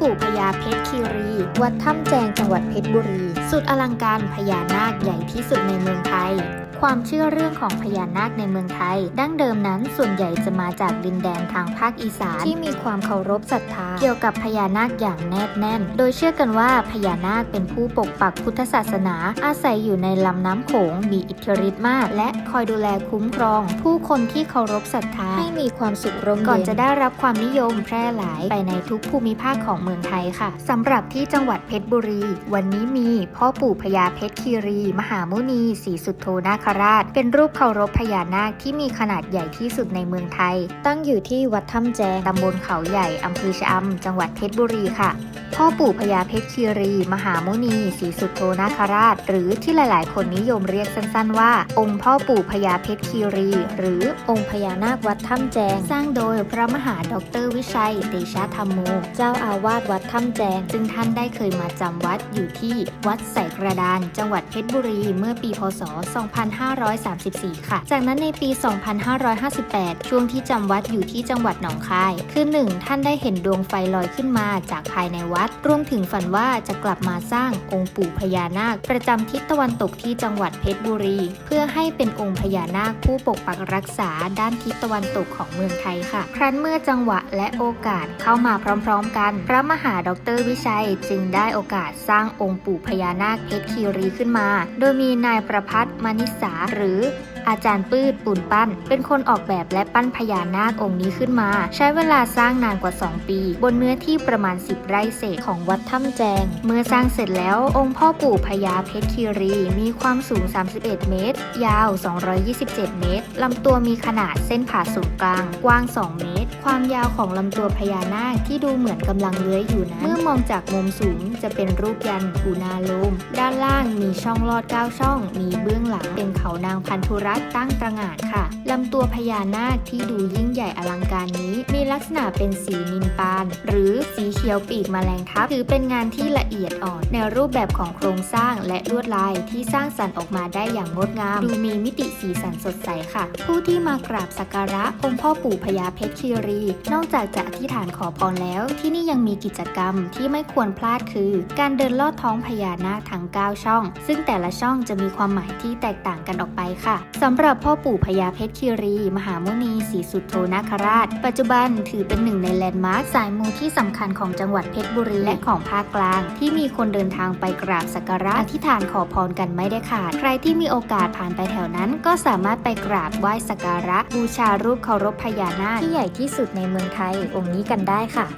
ปู่พญาเพชรคีรี วัดถ้ำแจงจังหวัดเพชรบุรี สุดอลังการพญานาคใหญ่ที่สุดในเมือง ความเชื่อเรื่องของพญานาคในเมืองไทย ดั้งเดิมนั้นส่วนใหญ่จะมาจากดินแดนทางภาคอีสานที่มีความเคารพศรัทธาเกี่ยวกับพญานาคอย่างแนบแน่น โดยเชื่อกันว่าพญานาคเป็นผู้ปกปักพุทธศาสนา อาศัยอยู่ในลำน้ำโขงมีอิทธิฤทธิ์มาก และคอยดูแลคุ้มครอง ผู้คนที่เคารพศรัทธาให้มีความสุขร่มเย็นก่อนจะได้รับความนิยมแพร่หลายไปในทุกภูมิภาคของเมืองไทยค่ะสำหรับที่จังหวัดเพชรบุรี วันนี้มีพ่อปู่พญาเพชรคีรี มหามุนีศรีสุโธนาคราช เป็นรูปเคารพพญานาคที่มีขนาดใหญ่ที่สุดในเมืองไทย ตั้งอยู่ที่วัดถ้ำแจงตำบลเขาใหญ่อำเภอชะอำจังหวัดเพชรบุรีค่ะ พ่อปู่พญาเพชรคีรี มหามุนีศรีสุโธนาคราช หรือที่หลาย ๆ คนนิยมเรียกสั้น ๆ ว่า องค์พ่อปู่พญาเพชรคีรี หรือองค์พญานาควัดถ้ำแจง สร้างโดยพระมหาดอกเตอรวิชัยเตชะธรรมโม เจ้าอาวาสวัดถ้ำแจง ซึ่งท่านได้เคยมาจำวัดอยู่ที่วัดใส่กระดาน จังหวัดเพชรบุรีเมื่อปีพศ2534 ค่ะ จากนั้นในปี 2558 ช่วงที่จำวัดอยู่ที่จังหวัดหนองคาย คือหนึ่งท่านได้เห็นดวงไฟลอยขึ้นมาจากภายในวัด รวมถึงฝันว่าจะกลับมาสร้างองค์ปู่พญานาค ประจำทิศตะวันตกที่จังหวัดเพชรบุรี เพื่อให้เป็นองค์พญานาคผู้ปกปักรักษาด้านทิศตะวันตกของเมืองไทยค่ะ ครั้นเมื่อจังหวะและโอกาสเข้ามาพร้อมๆกัน พระมหาดอกเตอรวิชัยจึงได้โอกาสสร้างองค์ปู่พญานาคเพชรคีรีขึ้นมา โดยมีนายประพัฒน์มนิสา หรือ อาจารย์ปื้ดปุ่นปั้น เป็นคนออกแบบและปั้นพญานาคองค์นี้ขึ้นมา ใช้เวลาสร้างนานกว่า 2 ปี บนเนื้อที่ประมาณ 10 ไร่เศษของวัดถ้ำแจง เมื่อสร้างเสร็จแล้วองค์พ่อปู่พญาเพชรคีรี มีความสูง 31 เมตร ยาว 227 เมตรลำตัวมีขนาดเส้นผ่าศูนย์กลาง กว้าง 2 เมตร ความยาวของลำตัวพญานาคที่ดูเหมือนกำลังเลื้อยอยู่นั้นเมื่อมองจากมุมสูงจะเป็นรูปยันปูนาโลม ด้านล่างมีช่องลอด 9 ช่อง มีเบื้องหลังเป็นเขานางพันธุรัตน์ตั้งตระหง่านค่ะลำตัวพญานาคที่ดูยิ่งใหญ่อลังการนี้ มีลักษณะเป็นสีนินปาน หรือสีเขียวปีกแมลงทับถือเป็นงานที่ละเอียดอ่อน ในรูปแบบของโครงสร้างและลวดลายที่สร้างสรรค์ออกมาได้อย่างงดงาม ดูมีมิติสีสันสดใสค่ะ ผู้ที่มากราบสักการะองค์พ่อปู่พญาเพชรคีรี นอกจากจะอธิษฐานขอพรแล้ว ที่นี่ยังมีกิจกรรมที่ไม่ควรพลาดคือ การเดินลอดท้องพญานาคทั้ง9ช่อง ซึ่งแต่ละช่องจะมีความหมายที่แตกต่างกันออกไปค่ะสำหรับพ่อปู่พญาเพชรคีรี มหามุนีศรีสุโธนาคราช ปัจจุบันถือเป็นหนึ่งในแลนด์มาร์คสายมูที่สำคัญของจังหวัดเพชรบุรีและของภาคกลาง ที่มีคนเดินทางไปกราบสักการะอธิษฐานขอพรกันไม่ได้ขาด ใครที่มีโอกาสผ่านไปแถวนั้น ก็สามารถไปกราบไหว้สักการะบูชารูปเคารพพญานาคที่ใหญ่ที่สุดในเมืองไทยองค์นี้กันได้ค่ะ